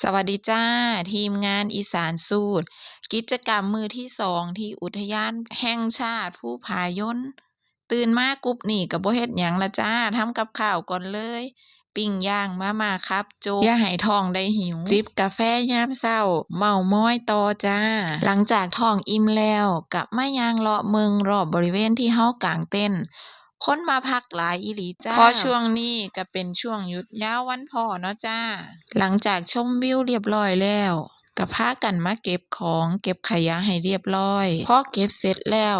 สวัสดีจ้า ทีมงานอีสานสูตร กิจกรรมมือที่สองที่อุทยานแห่งชาติภูผายนตื่นมากรุ๊ปนี่ก็บ่เฮ็ดหยังละจ้าทำกับข้าวก่อนเลย ปิ้งย่างมาม่าครับโจ๊กอย่าให้ท้องได้หิว จิบกาแฟยามเช้า เม้าม้อยต่อจ้า หลังจากท้องอิ่มแล้วก็มาย่างเลาะเมืองรอบบริเวณที่เฮากางเต็นท์ คนมาพักหลายอีหลีจ้าเพราะช่วงนี้ก็เป็นช่วงหยุดยาววันพ่อเนาะจ้า หลังจากชมวิวเรียบร้อยแล้วก็พากันมาเก็บของเก็บขยะให้เรียบร้อยพอเก็บเสร็จแล้ว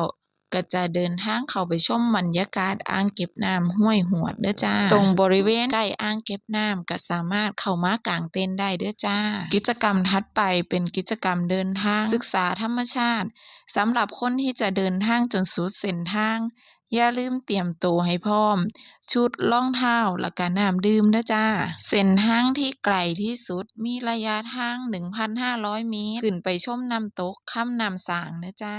ก็จะเดินทางเข้าไปชมบรรยากาศอ่างเก็บน้ำห้วยหวดเด้อจ้า ตรงบริเวณใกล้อ่างเก็บน้ำก็สามารถเข้ามากางเต็นท์ได้เด้อจ้า กิจกรรมถัดไปเป็นกิจกรรมเดินทางศึกษาธรรมชาติสำหรับคนที่จะเดินทางจนสุดเส้นทาง อย่าลืมเตรียมตัวให้พร้อม ชุดรองเท้าแล้วก็น้ำดื่มเด้อจ้า เส้นทางที่ไกลที่สุดมีระยะทาง 1,500 เมตร ขึ้นไปชมน้ำตกค่ำน้ำสางเด้อจ้า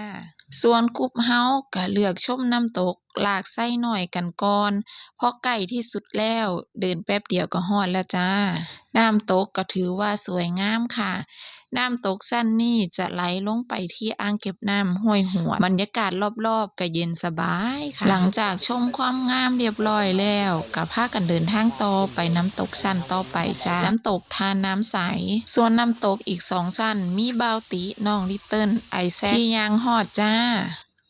ส่วนกลุ่มเฮาก็เลือกชมน้ำตกหลากไส้หน่อยกันก่อนเพราะใกล้ที่สุดแล้ว เดินแป๊บเดียวก็ฮอดแล้วจ้า น้ำตกก็ถือว่าสวยงามค่ะ น้ำตกสั้นนี่จะไหลลงไปที่อ่างเก็บน้ำห้วยหัวบรรยากาศรอบๆก็เย็นสบายค่ะ หลังจากชมความงามเรียบร้อยแล้วก็พากันเดินทางต่อไปน้ำตกสั้นต่อไปจ้าน้ำตกทานน้ำใส ส่วนน้ำตกอีกสองสั้นมีบาวติน้องลิตเติ้ลไอแซคที่ยางฮอดจ้า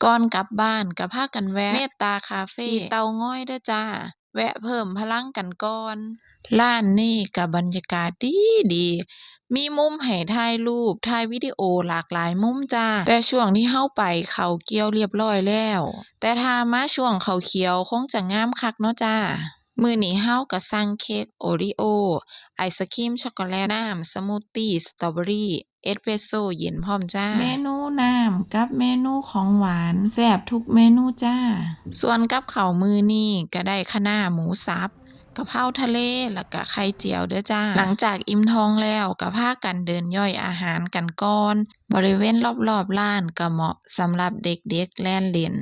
ก่อนกลับบ้านก็พากันแวะเมตตาคาเฟ่ที่เตาง้อยเด้อจ้า แวะเพิ่มพลังกันก่อน ร้านนี่กับบรรยากาศดีดี มีมุมให้ถ่ายรูปถ่ายวิดีโอหลากหลายมุมจ้า แต่ช่วงที่เฮาไปเขาเกี่ยวเรียบร้อยแล้ว แต่ถ้ามาช่วงเขาเขียวคงจะงามคักเนาะจ้ามื้อนี้เฮาก็สั่งเค้กโอริโอ ไอศกรีมช็อกโกแลตน้ำสมูทตี้สตรอเบอรี่เอสเปรสโซเย็นพร้อมจ้า เมนูน้ำกับเมนูของหวานแซ่บทุกเมนูจ้า ส่วนกับข้าวมื้อนี้ก็ได้คะน้าหมูสับ กะเพราทะเลแล้วก็ไข่เจียวเด้อจ้า หลังจากอิ่มท้องแล้วก็พากันเดินย่อยอาหารกันก่อน บริเวณรอบๆร้านก็เหมาะสำหรับเด็กๆแล่นเล่น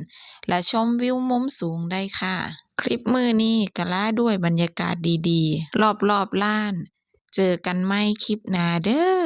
และชมวิวมุมสูงได้ค่ะ คลิปมือนี้ก็ล่าด้วยบรรยากาศดีๆ รอบๆร้าน เจอกันไหมคลิปหน้าเด้อ